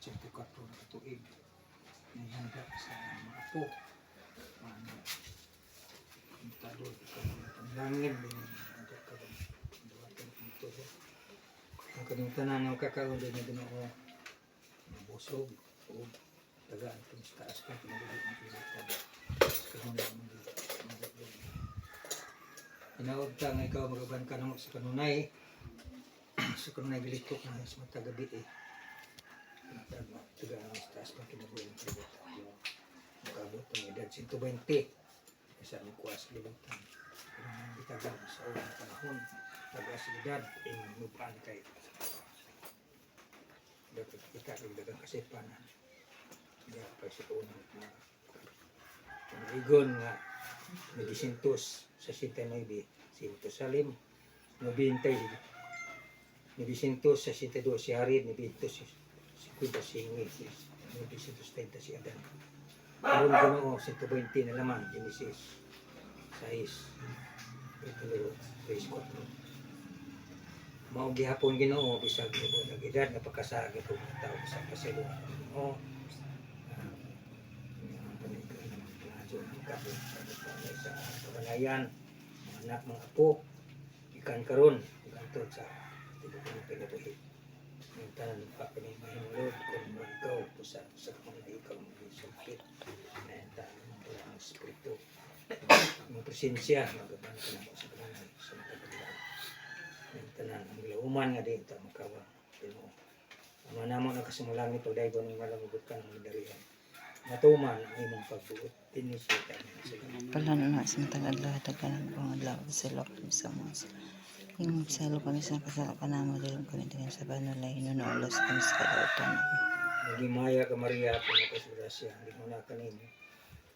84 na katuig. Nihanda sa mga po. Ano, kontado, panlangin, binigyan ka rin. Duwatan kong tuho. Ang kanyang tanan ng kakaroon din na ginoo, mabusog, o tagaan kung sa taas ka, pinagigit ang pinagkad. Kahon lang mo dito. Tinawag ka nga ikaw magaban ka nang sa kanunay. sa kanunay gilikok na sa matagabi eh. Tagaang taas na kinabuhin ko. Nakabot ng edad 120. Isa ang kuha sa libutan. Pero nang bitagan sa unang panahon, nag-asilidad, eh, inupaan kayo. Dapat ikalong dagang kasipanan. Kaya pa sa unang mga igon nga medisintos sa Sintanaybe, Sintos Salim, nabintay, medisintos sa Sintado si Harid, nabintos 56 1930 si 120 na laman, Genesis 6, Itulo 3.4. Mao gihapon Ginoo bisag ibo nag edad napakasag ito ang tao bisag kaselo ang Ginoo. sa kabanayan, mga anak, mga apo, ikan karon, ikan sa tibukan ng pinabuhi. Yung tanan pa panimahin Lord, kung ikaw, pusa sa kung na ikaw mag-isukit. Na yung tanan ng pula ng Espiritu. Ang presensya, magaban ka na mo sa kalanay, sa matagalan. Yung tanan, ang lauman nga din. Pero, ang manamo na kasimulan nito, dahil ko nang malangugot ka ng madarihan. Matuman ang imong pagbuot. Tinisita niya sa iyo. Pala na sa tagad lahat ang kanang pangalaw sa lok sa mga yung magsalo kami sa kasalo ka na mo din kami din sa banulay no na ulos kami sa kalautan Nagimaya ka Maria po na kasirasya. Hindi mo na kanino.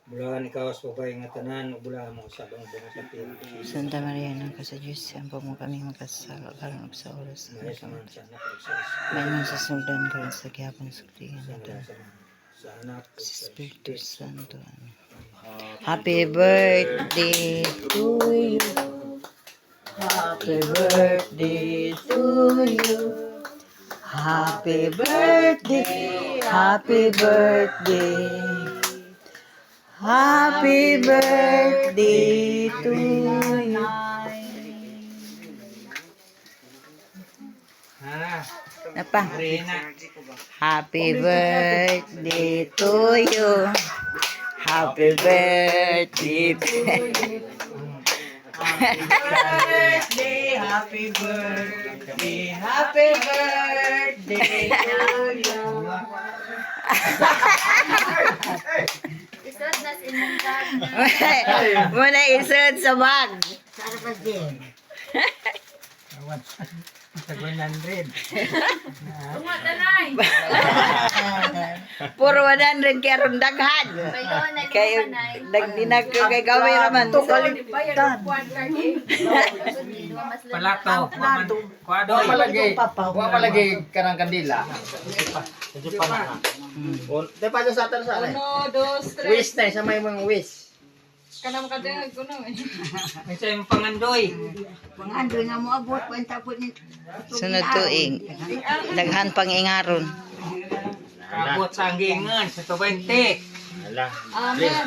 Bulahan ikaw sa babae nga tanan, o bulahan mo sa bang bunga sa tiyan. Santa Maria nang sa Diyos ang mo kami magkasalo karon og sa oras sa is- may man sa sundan karon sa anak o sa sa Espiritu Santo Amen. Happy birthday to you Happy birthday to you Happy birthday Happy birthday Happy birthday to you Napa Marina. Happy birthday to you. Happy birthday to you. birthday, happy birthday, happy birthday to you. Isod na si imong bag. Muna isod sa bag. Awan. Sa 100. Tunga tanay. Puro 100 kaya ron daghan. Na Kay nagdinag ka kay gawin raman. Ni duwa mas lima. Palato. Kwado. Wa palagi, wa palagi kanang kandila. Te pa sa atin sa alay. Uno, dos, Wish na sa may mga wish. Kanang kadang kuno eh. May sa imong pangandoy. Pangandoy nga mo abot, kwenta po ni Sunod tuig. Daghan pang ingaron. Kabot sa anggingan sa 20. Ala. Amen.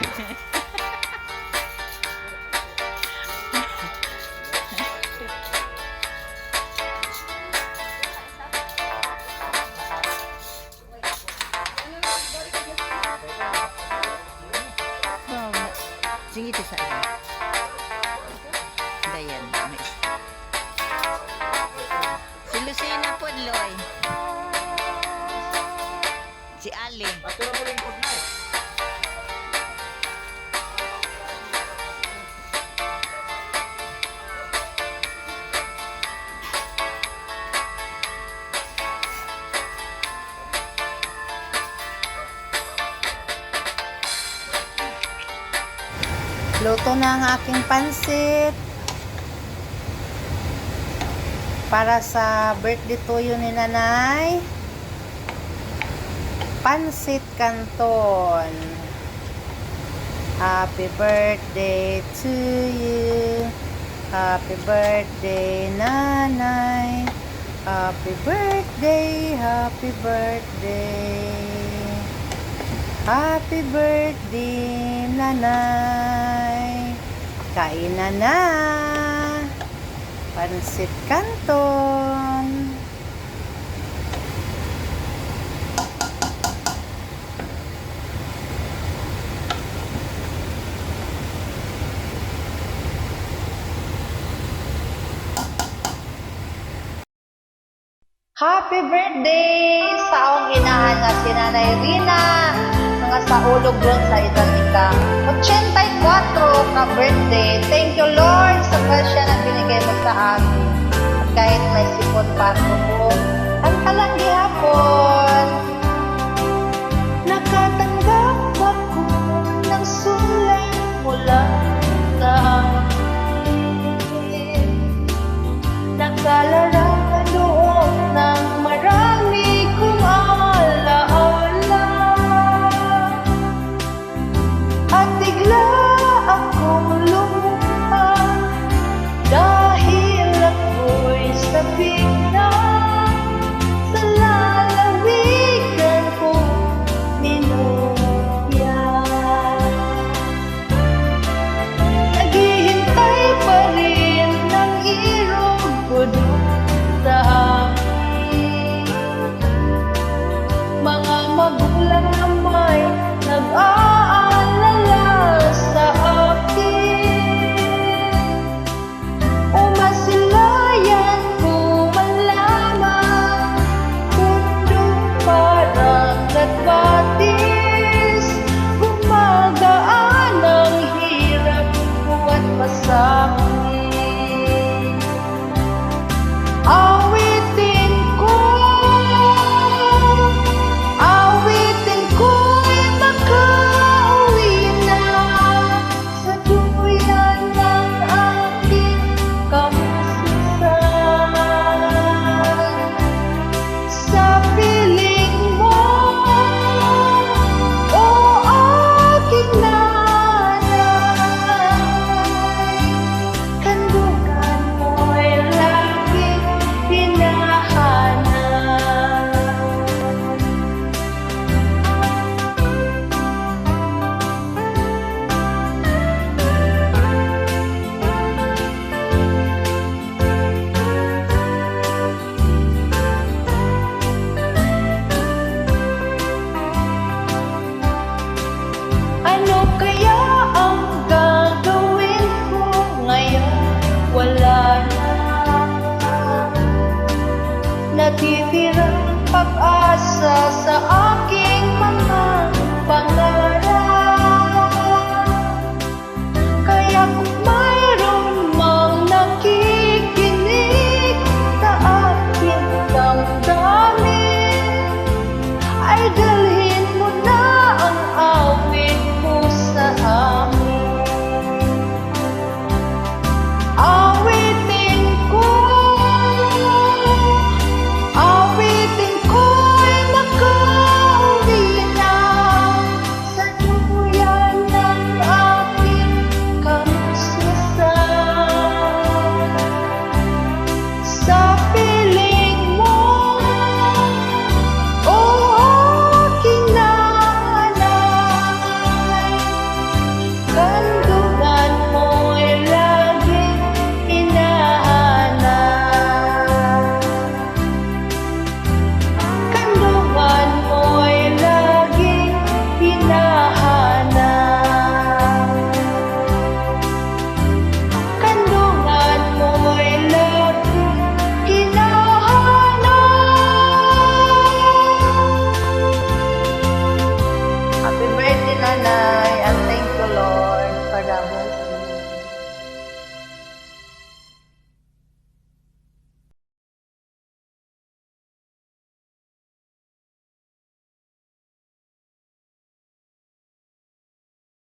sige ti sa iya. Dayan, Si Lucina po, Loy. Si Ali. Paturo mo lingkod na Luto na ang aking pansit. Para sa birthday tuyo ni nanay. Pansit Canton. Happy birthday to you. Happy birthday, nanay. Happy birthday, happy birthday. Happy birthday, nanay. Kain na na. Pansit Canton. Happy birthday sa akong inahan nga si Nanay Rina, mga sa ulog doon sa edad ika 80 4 ka-birthday. Thank you, Lord, sa question na binigay mo sa amin. At kahit may sipon pa ako po, ang kalanggi hapon.